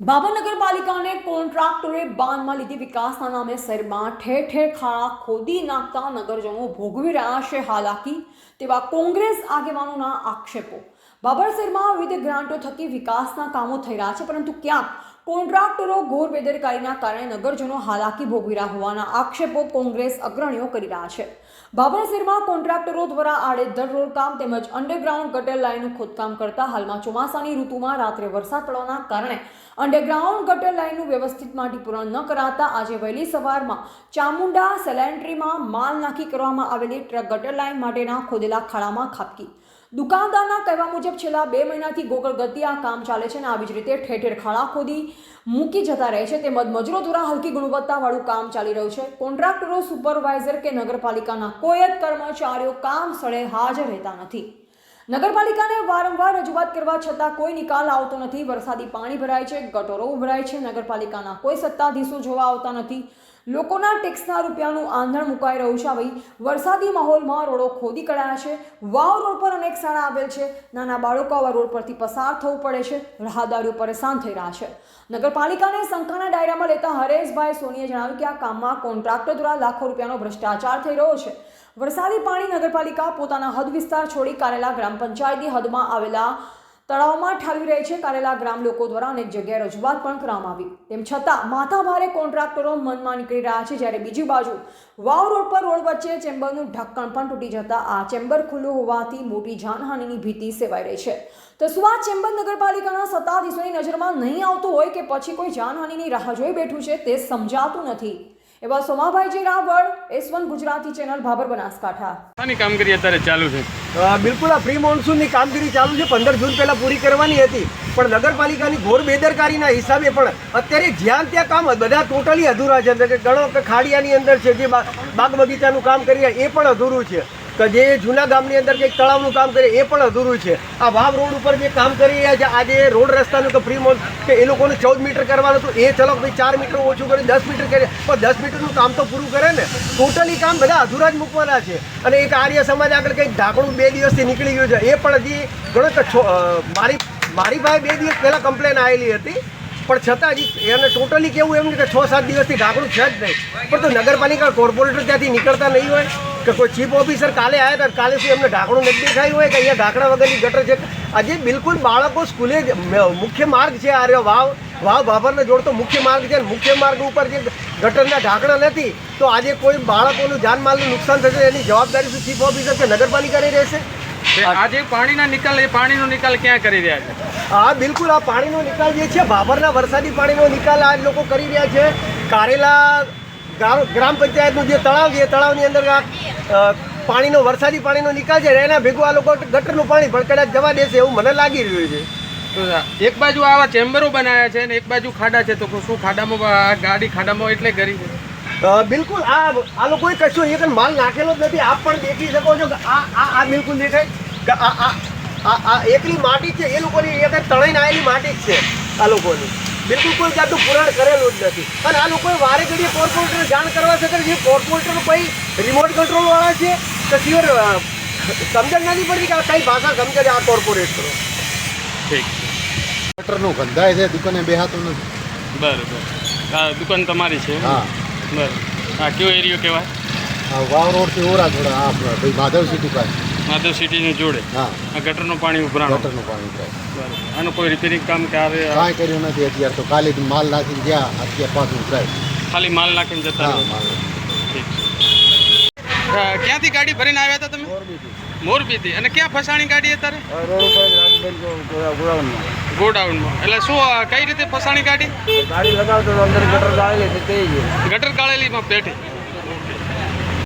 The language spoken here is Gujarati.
બાબર નગરપાલિકાને કોન્ટ્રાક્ટરે બાનમાં લીધી વિકાસના નામે શહેરમાં ઠેર ઠેર ખાડા ખોદી નાખતા નગરજનો ભોગવી રહ્યા છે હાલાકી તેવા કોંગ્રેસ આગેવાનોના આક્ષેપો. બાબર શહેરમાં વિવિધ ગ્રાન્ટો થકી વિકાસના કામો થઈ રહ્યા છે, પરંતુ ક્યાંક કોન્ટ્રાક્ટરો ઘોર બેદરકારીના કારણે નગરજનો હાલાકી ભોગવી રહ્યા હોવાના આક્ષેપો કોંગ્રેસ અગ્રણીઓ કરી રહ્યા છે. બાબરશેરમાં કોન્ટ્રાક્ટરો દ્વારા આડેધડ રોડ કામ તેમજ અંડરગ્રાઉન્ડ ગટર લાઇનનું ખોદકામ કરતા હાલમાં ચોમાસાની ઋતુમાં રાત્રે વરસાદ પડવાના કારણે અંડરગ્રાઉન્ડ ગટર લાઇનનું વ્યવસ્થિત માટી પૂર્ણ ન કરાતા આજે વહેલી સવારમાં ચામુંડા સેલેન્ટ્રીમાં માલ નાખી કરવામાં આવેલી ટ્રક ગટર લાઇન માટેના ખોદેલા ખાડામાં ખાબકી. દુકાનદારના કહેવા મુજબ છેલ્લા બે મહિનાથી ગોકળ ગતિ આ કામ ચાલે છે અને આવી જ રીતે ઠેર ઠેર ખાડા ખોદી મૂકી જતા રહે છે. તેમજ મજૂરો દ્વારા હલકી ગુણવત્તાવાળું કામ ચાલી રહ્યું છે. કોન્ટ્રાક્ટરો, સુપરવાઇઝર કે નગરપાલિકાના કોઈ જ કર્મચારીઓ કામ સ્થળે હાજર રહેતા નથી. નગરપાલિકાને વારંવાર રજૂઆત કરવા છતાં કોઈ નિકાલ આવતો નથી. વરસાદી પાણી ભરાય છે, ગટરો ઉભરાય છે, નગરપાલિકાના કોઈ સત્તાધીશો જોવા આવતા નથી. લોકોના ટેક્સના રૂપિયાનું આંધણ મુકાઈ રહ્યું છે. આવી વરસાદી માહોલમાં રોડો ખોદી કઢાયા છે. વાવ રોડ પર અનેક શાળા આવેલ છે. નાના બાળકો આવા રોડ પરથી પસાર થવું પડે છે. રાહદારીઓ પરેશાન થઈ રહ્યા છે. નગરપાલિકાને શંકાના ડાયરામાં લેતા હરેશભાઈ સોનીએ જણાવ્યું કે આ કામમાં કોન્ટ્રાક્ટર દ્વારા લાખો રૂપિયાનો ભ્રષ્ટાચાર થઈ રહ્યો છે. વરસાદી પાણી નગરપાલિકા પોતાના હદ વિસ્તાર છોડી કારેલા ગ્રામ પંચાયતની હદમાં આવેલા તળાવમાં ઠાલવી રહી છે કારેલા ગ્રામ લોકો દ્વારા અનેક જગ્યાએ રજૂઆત પણ કરવામાં આવી. તેમ છતાં માથાભારે કોન્ટ્રાક્ટરો મનમાં નીકળી રહ્યા છે જ્યારે બીજી બાજુ વાવ રોડ પર રોડ વચ્ચે ચેમ્બરનું ઢક્કણ પણ તૂટી જતા આ ચેમ્બર ખુલ્લું હોવાથી મોટી જાનહાનિની ભીતિ સેવાઈ રહી છે. તો આ ચેમ્બર નગરપાલિકાના સત્તાધીશોની નજરમાં નહીં આવતું હોય કે પછી કોઈ જાનહાનિની રાહ જોઈ બેઠું છે તે સમજાતું નથી. એવા Somabhaiji Raval S one Gujarati channel Bhabhar Banaskantha. શાની કામગીરી અત્યારે ચાલુ છે? અ, બિલકુલ આ પ્રી મોન્સૂનની કામગીરી ચાલુ છે. પંદર જૂન પહેલા પૂરી કરવાની હતી. પણ નગરપાલિકાની ઘોર બેદરકારીના હિસાબે પણ અત્યારે જ્યાં ત્યાં કામ બધા ટોટલી અધૂરા છે. એટલે કે ગણો કે ખાડિયાની અંદર છે જે બા- બાગ બગીચાનું કામ કરી રહ્યા એ પણ અધૂરું છે. કે જે જૂના ગામની અંદર કંઈક તળાવનું કામ કરે, એ પણ અધૂરું છે. આ વાવ રોડ ઉપર જે કામ કરી રહ્યા છે આજે રોડ રસ્તાનું કે પ્રી મોલ કે એ લોકોને ચૌદ મીટર કરવાનું હતું, એ ચલો ભાઈ ચાર મીટર ઓછું કરી દસ મીટર કરે પણ દસ મીટરનું કામ તો પૂરું કરે ને. ટોટલી કામ બધા અધૂરા જ મૂકવાના છે. અને એક આર્ય સમાજ આગળ કંઈક ઢાંકણું બે દિવસથી નીકળી ગયું છે. એ પણ હજી ઘણો મારી મારી પાસે બે દિવસ પહેલાં કમ્પ્લેન આવેલી હતી. પણ છતાં હજી એને ટોટલી કેવું એમ કે છ સાત દિવસથી ઢાંકણું છે જ નહીં. પણ તો નગરપાલિકા કોર્પોરેટર ત્યાંથી નીકળતા નહીં હોય, કે કોઈ ચીફ ઓફિસર કાલે આવ્યા હતા, કાલે શું એમને ઢાંકણું નથી દેખાયું હોય, કે અહીંયા ઢાંકણા વગરની ગટર છે. આજે બિલકુલ બાળકો સ્કૂલે મુખ્ય માર્ગ છે આ વાવ. વાવ ભાભરને જોડતો મુખ્ય માર્ગ છે મુખ્ય માર્ગ ઉપર જે ગટરના ઢાંકણા નથી, તો આજે કોઈ બાળકોનું જાનમાલનું નુકસાન થશે, એની જવાબદારી શું ચીફ ઓફિસર કે નગરપાલિકાની રહેશે? આજે પાણીના નિકાલ એ પાણીનો નિકાલ ક્યાં કરી રહ્યા છે? હા બિલકુલ આ પાણીનો નિકાલ જે છે બાબરના વરસાદી પાણીનો નિકાલ આ લોકો કરી રહ્યા છે. કારેલા ગ્રામ પંચાયતનું જે તળાવ છે તળાવની અંદર આ પાણીનો વરસાદી પાણીનો નિકાલ છે એના ભેગું આ લોકો ગટરનું પાણી પણ કદાચ જવા દેશે એવું મને લાગી રહ્યું છે. તો એક બાજુ આવા ચેમ્બરો બનાવ્યા છે અને એક બાજુ ખાડા છે તો શું ખાડામાં આ ગાડી ખાડામાં એટલે કરી છે? બિલકુલ આ આ લોકોએ કશું એક માલ નાખેલો જ નથી. આપ પણ દેખી શકો છો કે આ આ બિલકુલ દેખાય. આ આ આ આ એકલી માટી છે એ લોકોની એક તણાઈને આવેલી માટી જ છે આ લોકોની. બિલકુલ કોઈ જાતનું પુરાણ કરેલું જ નથી. અને આ લોકોએ વારે ઘડીએ કોર્પોરેટરને જાણ કરવા છતાં જે કોર્પોરેટર કોઈ રિમોટ કંટ્રોલવાળા છે તો સિયોર સમજણ નથી પડતી કે આ કઈ ભાષા સમજે આ કોર્પોરેટરો ઠીક. ગટરનું ગંધાય છે દુકાને બેહાતું નથી. બરાબર. આ દુકાન તમારી છે હા. બરાબર. આ કયો એરિયો કહેવાય? આ વાવ રોડથી ઓરા થોડા આ ભાઈ માધવ સિટી પાસે. માધવ સિટીની જોડે. હા. આ ગટરનું પાણી ઉભરાણ. ગટરનું પાણી ઉભરાય. બરાબર. આનું કોઈ રિપેરિંગ કામ કે આવે કાંઈ કર્યું નથી અત્યારે તો. કાલે જ માલ નાખીને ગયા અત્યારે પાછું ઉભરાય. ખાલી માલ નાખીને જતા માલ ઠીક છે. ક્યાંથી ગાડી ભરીને આવ્યા હતા તમે? મોરબીથી. અને ક્યાં ફસાણી ગાડી અત્યારે? ગોડાઉનમાં. એટલે શું કઈ રીતે ફસાણી ગાડી? ગાડી લગાવતો અંદર ગટર ગાળેલી ગટર ગાળેલીમાં પેઠી